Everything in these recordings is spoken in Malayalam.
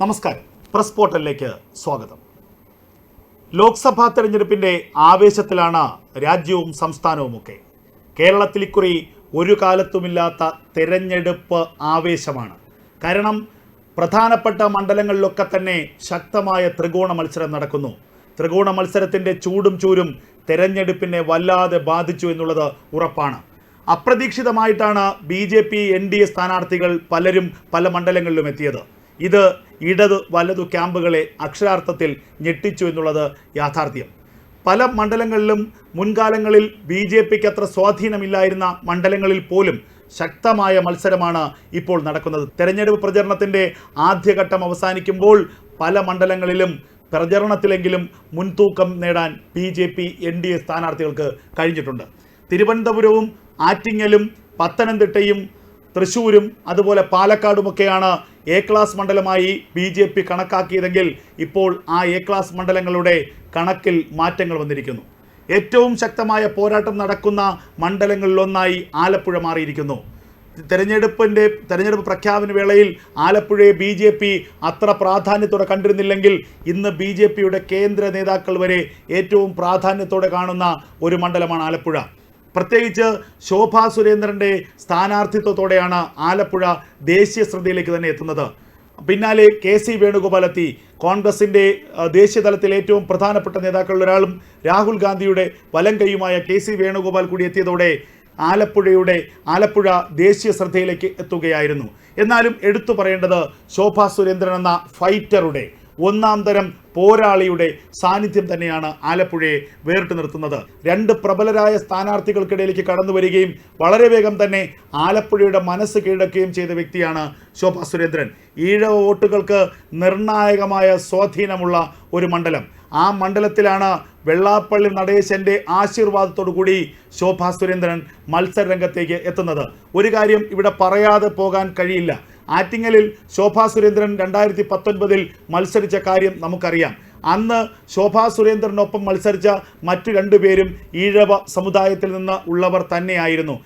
നമസ്കാരം. പ്രസ് പോർട്ടലിലേക്ക് സ്വാഗതം. ലോക്സഭാ തെരഞ്ഞെടുപ്പിന്റെ ആവേശത്തിലാണ് രാജ്യവും സംസ്ഥാനവുമൊക്കെ. കേരളത്തിൽ ഇക്കുറി ഒരു കാലത്തുമില്ലാത്ത തെരഞ്ഞെടുപ്പ് ആവേശമാണ്. കാരണം പ്രധാനപ്പെട്ട മണ്ഡലങ്ങളിലൊക്കെ തന്നെ ശക്തമായ ത്രികോണ മത്സരം നടക്കുന്നു. ത്രികോണ മത്സരത്തിന്റെ ചൂടും ചൂരും തെരഞ്ഞെടുപ്പിനെ വല്ലാതെ ബാധിച്ചു എന്നുള്ളത് ഉറപ്പാണ്. അപ്രതീക്ഷിതമായിട്ടാണ് B J P N D A സ്ഥാനാർത്ഥികൾ പലരും പല മണ്ഡലങ്ങളിലും എത്തിയത്. ഇത് ഇടത് വലതു ക്യാമ്പുകളെ അക്ഷരാർത്ഥത്തിൽ ഞെട്ടിച്ചു എന്നുള്ളത് യാഥാർത്ഥ്യം. പല മണ്ഡലങ്ങളിലും മുൻകാലങ്ങളിൽ ബി ജെ പിക്ക് അത്ര സ്വാധീനമില്ലായിരുന്ന മണ്ഡലങ്ങളിൽ പോലും ശക്തമായ മത്സരമാണ് ഇപ്പോൾ നടക്കുന്നത്. തെരഞ്ഞെടുപ്പ് പ്രചരണത്തിന്റെ ആദ്യഘട്ടം അവസാനിക്കുമ്പോൾ പല മണ്ഡലങ്ങളിലും പ്രചരണത്തിലെങ്കിലും മുൻതൂക്കം നേടാൻ B J P N D A സ്ഥാനാർത്ഥികൾക്ക് കഴിഞ്ഞിട്ടുണ്ട്. തിരുവനന്തപുരവും ആറ്റിങ്ങലും പത്തനംതിട്ടയും തൃശ്ശൂരും അതുപോലെ പാലക്കാടുമൊക്കെയാണ് എ ക്ലാസ് മണ്ഡലമായി ബി ജെ പി കണക്കാക്കിയതെങ്കിൽ ഇപ്പോൾ ആ എ ക്ലാസ് മണ്ഡലങ്ങളുടെ കണക്കിൽ മാറ്റങ്ങൾ വന്നിരിക്കുന്നു. ഏറ്റവും ശക്തമായ പോരാട്ടം നടക്കുന്ന മണ്ഡലങ്ങളിലൊന്നായി ആലപ്പുഴ മാറിയിരിക്കുന്നു. തെരഞ്ഞെടുപ്പിന്റെ തെരഞ്ഞെടുപ്പ് പ്രഖ്യാപന വേളയിൽ ആലപ്പുഴയെ ബി ജെ പി അത്ര പ്രാധാന്യത്തോടെ കണ്ടിരുന്നില്ലെങ്കിൽ ഇന്ന് ബി ജെ പിയുടെ കേന്ദ്ര നേതാക്കൾ വരെ ഏറ്റവും പ്രാധാന്യത്തോടെ കാണുന്ന ഒരു മണ്ഡലമാണ് ആലപ്പുഴ. പ്രത്യേകിച്ച് ശോഭാ സുരേന്ദ്രന്റെ സ്ഥാനാർത്ഥിത്വത്തോടെയാണ് ആലപ്പുഴ ദേശീയ ശ്രദ്ധയിലേക്ക് തന്നെ എത്തുന്നത്. പിന്നാലെ കെ സി വേണുഗോപാൽ എത്തി കോൺഗ്രസിന്റെ ദേശീയ തലത്തിൽ ഏറ്റവും പ്രധാനപ്പെട്ട നേതാക്കളിൽ ഒരാളും രാഹുൽ ഗാന്ധിയുടെ വലം കൈയുമായ കെ സി വേണുഗോപാൽ കൂടി എത്തിയതോടെ ആലപ്പുഴയുടെ ആലപ്പുഴ ദേശീയ ശ്രദ്ധയിലേക്ക് എത്തുകയായിരുന്നു. എന്നാലും എടുത്തു പറയേണ്ടത് ശോഭാ സുരേന്ദ്രൻ എന്ന ഫൈറ്ററുടെ ഒന്നാം തരം പോരാളിയുടെ സാന്നിധ്യം തന്നെയാണ് ആലപ്പുഴയെ വേറിട്ട് നിർത്തുന്നത്. രണ്ട് പ്രബലരായ സ്ഥാനാർത്ഥികൾക്കിടയിലേക്ക് കടന്നു വരികയും വളരെ വേഗം തന്നെ ആലപ്പുഴയുടെ മനസ്സ് കീഴടക്കുകയും ചെയ്ത വ്യക്തിയാണ് ശോഭാ സുരേന്ദ്രൻ. ഈഴവ വോട്ടുകൾക്ക് നിർണായകമായ സ്വാധീനമുള്ള ഒരു മണ്ഡലം. ആ മണ്ഡലത്തിലാണ് വെള്ളാപ്പള്ളി നടേശന്റെ കൂടി ശോഭാ സുരേന്ദ്രൻ മത്സരരംഗത്തേക്ക് എത്തുന്നത്. ഒരു കാര്യം ഇവിടെ പറയാതെ പോകാൻ കഴിയില്ല. ആറ്റിങ്ങലിൽ ശോഭാ സുരേന്ദ്രൻ രണ്ടായിരത്തി പത്തൊൻപതിൽ മത്സരിച്ച കാര്യം നമുക്കറിയാം. അന്ന് ശോഭാ സുരേന്ദ്രനൊപ്പം മത്സരിച്ച മറ്റു രണ്ടുപേരും ഈഴവ സമുദായത്തിൽ നിന്ന് ഉള്ളവർ തന്നെയായിരുന്നു.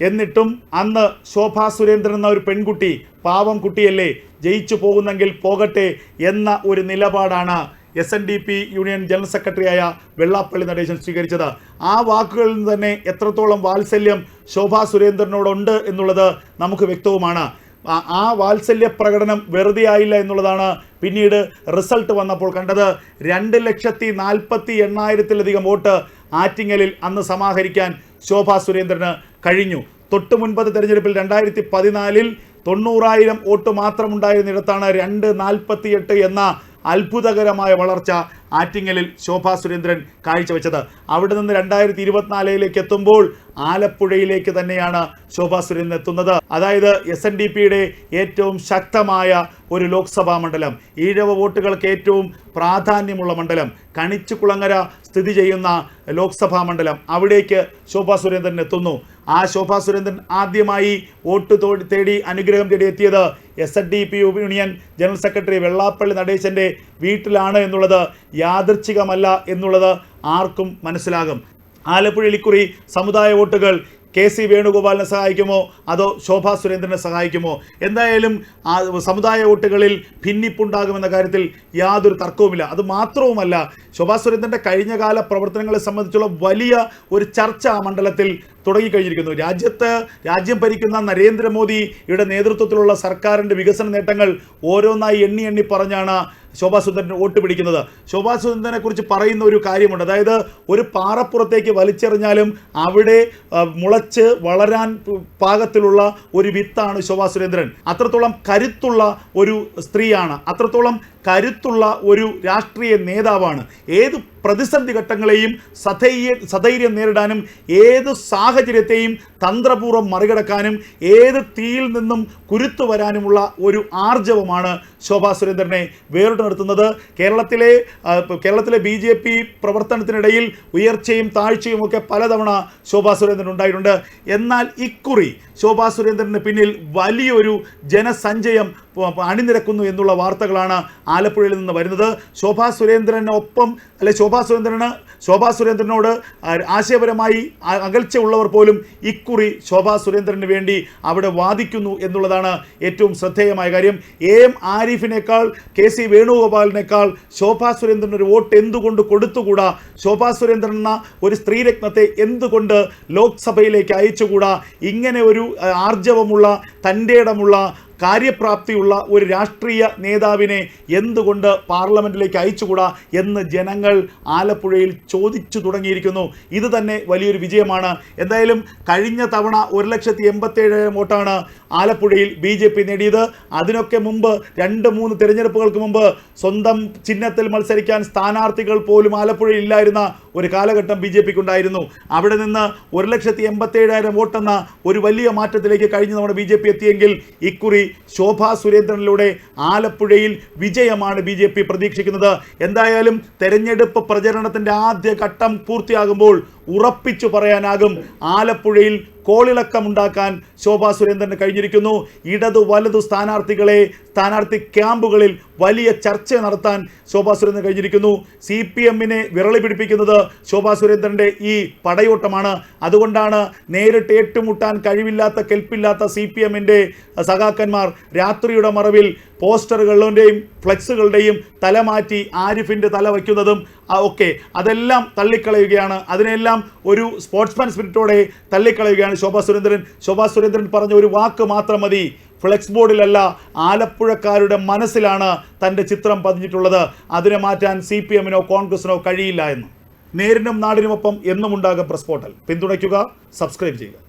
എന്നിട്ടും അന്ന് ശോഭാ സുരേന്ദ്രൻ എന്ന ഒരു പെൺകുട്ടി പാവം കുട്ടിയല്ലേ ജയിച്ചു പോകുന്നെങ്കിൽ പോകട്ടെ എന്ന ഒരു നിലപാടാണ് S N D P union general സെക്രട്ടറിയായ വെള്ളാപ്പള്ളി നടേശൻ സ്വീകരിച്ചത്. ആ വാക്കുകളിൽ നിന്ന് തന്നെ എത്രത്തോളം വാത്സല്യം ശോഭാ സുരേന്ദ്രനോടുണ്ട് എന്നുള്ളത് നമുക്ക് വ്യക്തവുമാണ്. ആ- വാത്സല്യ പ്രകടനം വെറുതെ ആയില്ല എന്നുള്ളതാണ് പിന്നീട് റിസൾട്ട് വന്നപ്പോൾ കണ്ടത്. രണ്ട് ലക്ഷത്തി നാൽപ്പത്തി എണ്ണായിരത്തിലധികം വോട്ട് ആറ്റിങ്ങലിൽ അന്ന് സമാഹരിക്കാൻ ശോഭാ സുരേന്ദ്രന് കഴിഞ്ഞു. തൊട്ട് മുൻപത്തെ തെരഞ്ഞെടുപ്പിൽ രണ്ടായിരത്തി പതിനാലിൽ തൊണ്ണൂറായിരം വോട്ട് മാത്രമുണ്ടായിരുന്നിടത്താണ് രണ്ട് നാൽപ്പത്തി എട്ട് എന്ന അത്ഭുതകരമായ വളർച്ച ആറ്റിങ്ങലിൽ ശോഭാ സുരേന്ദ്രൻ കാഴ്ചവെച്ചത്. അവിടെ നിന്ന് രണ്ടായിരത്തി ഇരുപത്തിനാലിലേക്ക് എത്തുമ്പോൾ ആലപ്പുഴയിലേക്ക് തന്നെയാണ് ശോഭാ സുരേന്ദ്രൻ എത്തുന്നത്. അതായത് എസ് എൻ ഡി പിയുടെ ഏറ്റവും ശക്തമായ ഒരു ലോക്സഭാ മണ്ഡലം ഈഴവ വോട്ടുകൾക്ക് ഏറ്റവും പ്രാധാന്യമുള്ള മണ്ഡലം കണിച്ചുകുളങ്ങര സ്ഥിതി ചെയ്യുന്ന ലോക്സഭാ മണ്ഡലം അവിടേക്ക് ശോഭാ സുരേന്ദ്രൻ എത്തുന്നു. ആ ശോഭാ സുരേന്ദ്രൻ ആദ്യമായി വോട്ട് തേടി അനുഗ്രഹം തേടി എത്തിയത് S N D P union general secretary Vellappally നടേശന്റെ വീട്ടിലാണ് എന്നുള്ളത് യാദർച്ഛികമല്ല എന്നുള്ളത് ആർക്കും മനസ്സിലാകും. ആലപ്പുഴയിൽ ഇക്കുറി സമുദായ വോട്ടുകൾ കെ സി വേണുഗോപാലിനെ സഹായിക്കുമോ? അതോ ശോഭാ സുരേന്ദ്രനെ സഹായിക്കുമോ? എന്തായാലും സമുദായ വോട്ടുകളിൽ ഭിന്നിപ്പുണ്ടാകുമെന്ന കാര്യത്തിൽ യാതൊരു തർക്കവുമില്ല. അത് മാത്രവുമല്ല ശോഭാ സുരേന്ദ്രന്റെ കഴിഞ്ഞകാല പ്രവർത്തനങ്ങളെ സംബന്ധിച്ചുള്ള വലിയ ഒരു ചർച്ച ആ മണ്ഡലത്തിൽ തുടങ്ങിക്കഴിഞ്ഞിരിക്കുന്നു. രാജ്യത്ത് രാജ്യം ഭരിക്കുന്ന നരേന്ദ്രമോദിയുടെ നേതൃത്വത്തിലുള്ള സർക്കാരിന്റെ വികസന നേട്ടങ്ങൾ ഓരോന്നായി എണ്ണി എണ്ണി പറഞ്ഞാണ് ശോഭാ സുന്ദരൻ വോട്ട് പിടിക്കുന്നത്. ശോഭാ സുന്ദരനെ കുറിച്ച് പറയുന്ന ഒരു കാര്യമുണ്ട്. അതായത് ഒരു പാറപ്പുറത്തേക്ക് വലിച്ചെറിഞ്ഞാലും അവിടെ മുളച്ച് വളരാൻ പാകത്തിലുള്ള ഒരു വിത്താണ് ശോഭാ സുരേന്ദ്രൻ. അത്രത്തോളം കരുത്തുള്ള ഒരു സ്ത്രീയാണ്. അത്രത്തോളം കരുത്തുള്ള ഒരു രാഷ്ട്രീയ നേതാവാണ്. ഏത് പ്രതിസന്ധി ഘട്ടങ്ങളെയും സധൈര്യ സധൈര്യം നേരിടാനും ഏത് സാഹചര്യത്തെയും തന്ത്രപൂർവം മറികടക്കാനും ഏത് തീയിൽ നിന്നും കുരുത്തു വരാനുമുള്ള ഒരു ആർജവമാണ് ശോഭാ സുരേന്ദ്രനെ വേറിട്ട് നിർത്തുന്നത് കേരളത്തിലെ കേരളത്തിലെ ബി ജെ പി പ്രവർത്തനത്തിനിടയിൽ ഉയർച്ചയും താഴ്ചയും ഒക്കെ പലതവണ ശോഭാ സുരേന്ദ്രൻ ഉണ്ടായിട്ടുണ്ട്. എന്നാൽ ഇക്കുറി ശോഭാ സുരേന്ദ്രന് പിന്നിൽ വലിയൊരു ജനസഞ്ചയം അണിനിരക്കുന്നു എന്നുള്ള വാർത്തകളാണ് ആലപ്പുഴയിൽ നിന്ന് വരുന്നത്. ശോഭാ സുരേന്ദ്രനൊപ്പം അല്ലെ ശോഭാ ശോഭാ സുരേന്ദ്രന് ശോഭാ സുരേന്ദ്രനോട് ആശയപരമായി അ- അകൽച്ച ഉള്ളവർ പോലും ഇക്കുറി ശോഭാ സുരേന്ദ്രന് വേണ്ടി അവിടെ വാദിക്കുന്നു എന്നുള്ളതാണ് ഏറ്റവും ശ്രദ്ധേയമായ കാര്യം. എ എം ആരിഫിനേക്കാൾ കെ സി വേണുഗോപാലിനേക്കാൾ ശോഭാ സുരേന്ദ്രൻ ഒരു വോട്ട് എന്തുകൊണ്ട് കൊടുത്തുകൂടാ? ശോഭാ സുരേന്ദ്രൻ എന്ന ഒരു സ്ത്രീരത്നത്തെ എന്തുകൊണ്ട് ലോക്സഭയിലേക്ക് അയച്ചുകൂടാ? ഇങ്ങനെ ഒരു ആർജവമുള്ള തന്റെ ഇടമുള്ള കാര്യപ്രാപ്തിയുള്ള ഒരു രാഷ്ട്രീയ നേതാവിനെ എന്തുകൊണ്ട് പാർലമെന്റിലേക്ക് അയച്ചുകൂടാ എന്ന് ജനങ്ങൾ ആലപ്പുഴയിൽ ചോദിച്ചു തുടങ്ങിയിരിക്കുന്നു. ഇത് തന്നെ വലിയൊരു വിജയമാണ്. എന്തായാലും കഴിഞ്ഞ തവണ ഒരു ലക്ഷത്തി എൺപത്തേഴായിരം വോട്ടാണ് ആലപ്പുഴയിൽ ബി ജെ പി നേടിയത്. അതിനൊക്കെ മുമ്പ് രണ്ട് മൂന്ന് തിരഞ്ഞെടുപ്പുകൾക്ക് മുമ്പ് സ്വന്തം ചിഹ്നത്തിൽ മത്സരിക്കാൻ സ്ഥാനാർത്ഥികൾ പോലും ആലപ്പുഴയിൽ ഇല്ലായിരുന്ന ഒരു കാലഘട്ടം ബി ജെ പിക്ക് ഉണ്ടായിരുന്നു അവിടെ നിന്ന് ഒരു ലക്ഷത്തി എൺപത്തേഴായിരം വോട്ടെന്ന ഒരു വലിയ മാറ്റത്തിലേക്ക് കഴിഞ്ഞ നമ്മുടെ ബി ജെ പി എത്തിയെങ്കിൽ ഇക്കുറി ശോഭാ സുരേന്ദ്രനിലൂടെ ആലപ്പുഴയിൽ വിജയമാണ് ബി പ്രതീക്ഷിക്കുന്നത്. എന്തായാലും തെരഞ്ഞെടുപ്പ് പ്രചരണത്തിന്റെ ആദ്യ ഘട്ടം പൂർത്തിയാകുമ്പോൾ ഉറപ്പിച്ചു പറയാനാകും. ആലപ്പുഴയിൽ കോളിളക്കമുണ്ടാക്കാൻ ശോഭാ സുരേന്ദ്രന് കഴിഞ്ഞിരിക്കുന്നു. ഇടതു വലതു സ്ഥാനാർത്ഥികളെ സ്ഥാനാർത്ഥി ക്യാമ്പുകളിൽ വലിയ ചർച്ച നടത്താൻ ശോഭാ സുരേന്ദ്രൻ കഴിഞ്ഞിരിക്കുന്നു. സി പി എമ്മിനെ വിരളി പിടിപ്പിക്കുന്നത് ശോഭാ സുരേന്ദ്രന്റെ ഈ പടയോട്ടമാണ്. അതുകൊണ്ടാണ് നേരിട്ട് ഏറ്റുമുട്ടാൻ കഴിവില്ലാത്ത കെൽപ്പില്ലാത്ത സി പി എമ്മിന്റെ സഖാക്കന്മാർ രാത്രിയുടെ മറവിൽ പോസ്റ്ററുകളുടെയും ഫ്ലെക്സുകളുടെയും തല മാറ്റി ആരിഫിന്റെ തല വയ്ക്കുന്നതും ഒക്കെ അതെല്ലാം തള്ളിക്കളയുകയാണ്. അതിനെല്ലാം ഒരു സ്പോർട്സ്മാൻ സ്പിരിറ്റോടെ തള്ളിക്കളയുകയാണ് ശോഭാ സുരേന്ദ്രൻ. ശോഭാ സുരേന്ദ്രൻ പറഞ്ഞ ഒരു വാക്ക് മാത്രം മതി. ഫ്ലെക്സ് ബോർഡിലല്ല ആലപ്പുഴക്കാരുടെ മനസ്സിലാണ് തന്റെ ചിത്രം പതിഞ്ഞിട്ടുള്ളത്. അതിനെ മാറ്റാൻ സി പി എമ്മിനോ കോൺഗ്രസിനോ കഴിയില്ല എന്ന്. നേരിനും നാടിനുമൊപ്പം എന്നും ഉണ്ടാകും പ്രസ് പോർട്ടൽ പിന്തുണയ്ക്കുക സബ്സ്ക്രൈബ് ചെയ്യുക.